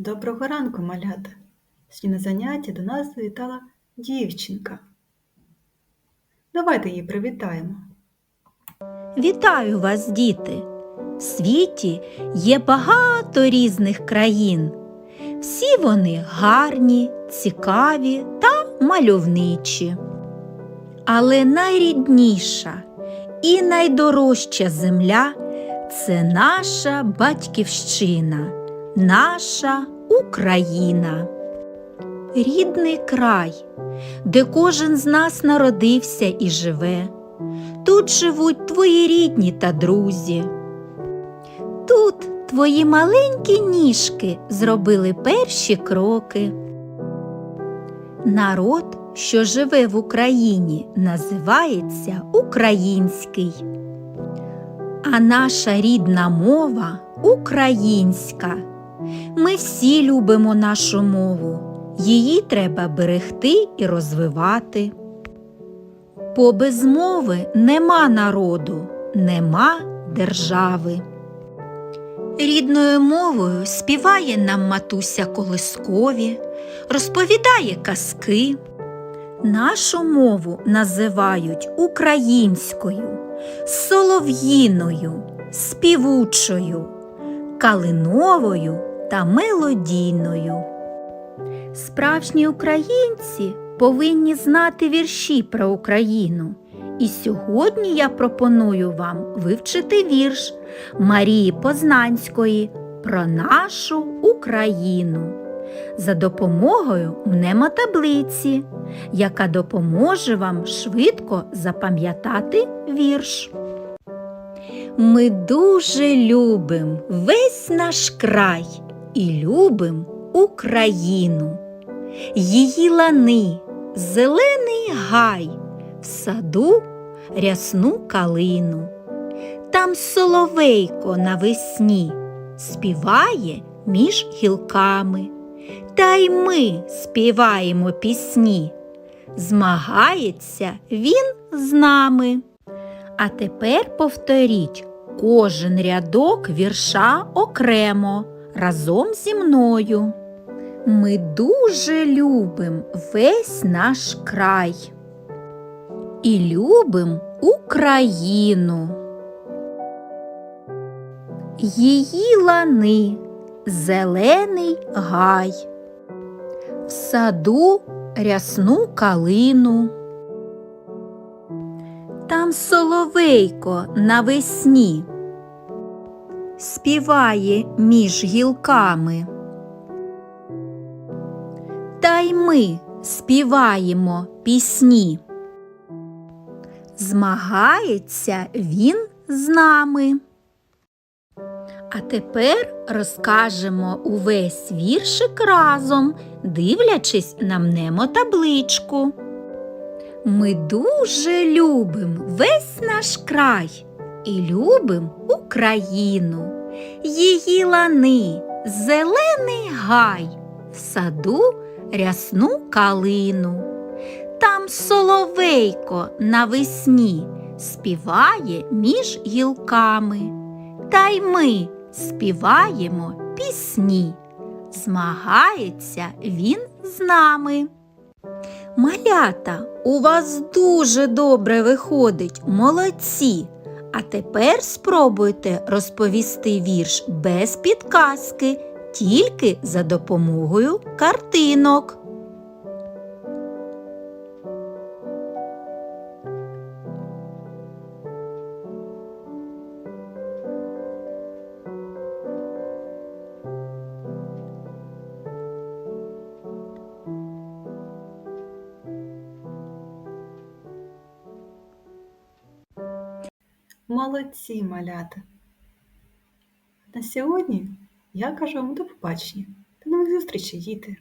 Доброго ранку, малята! Сьогодні на заняття до нас завітала дівчинка. Давайте її привітаємо. Вітаю вас, діти! В світі є багато різних країн. Всі вони гарні, цікаві та мальовничі. Але найрідніша і найдорожча земля це наша батьківщина, наша Україна. Рідний край, де кожен з нас народився і живе. Тут живуть твої рідні та друзі. Тут твої маленькі ніжки зробили перші кроки. Народ, що живе в Україні, називається український. А наша рідна мова українська. Ми всі любимо нашу мову. Її треба берегти і розвивати. Бо без мови нема народу, нема держави. Рідною мовою співає нам матуся колискові, розповідає казки. Нашу мову називають українською, солов'їною, співучою, калиновою та мелодійною. Справжні українці повинні знати вірші про Україну. І сьогодні я пропоную вам вивчити вірш Марії Познанської про нашу Україну за допомогою мнемотаблиці, яка допоможе вам швидко запам'ятати вірш. Ми дуже любим весь наш край і любим Україну. Її лани, зелений гай, в саду рясну калину. Там соловейко навесні співає між гілками. Та й ми співаємо пісні. Змагається він з нами. А тепер повторіть кожен рядок вірша окремо разом зі мною. Ми дуже любим весь наш край і любим Україну. Її лани, зелений гай, в саду рясну калину. Там соловейко навесні співає між гілками. Та й ми співаємо пісні. Змагається він з нами. А тепер розкажемо увесь віршик разом, дивлячись на мнемотабличку. Ми дуже любим весь наш край і любим Україну, її лани, зелений гай, в саду рясну калину. Там соловейко навесні співає між гілками. Та й ми співаємо пісні. Змагається він з нами. Малята, у вас дуже добре виходить, молодці. А тепер спробуйте розповісти вірш без підказки, тільки за допомогою картинок. Молодці, малята! На сьогодні я кажу вам до побачення. До нових зустрічей, діти!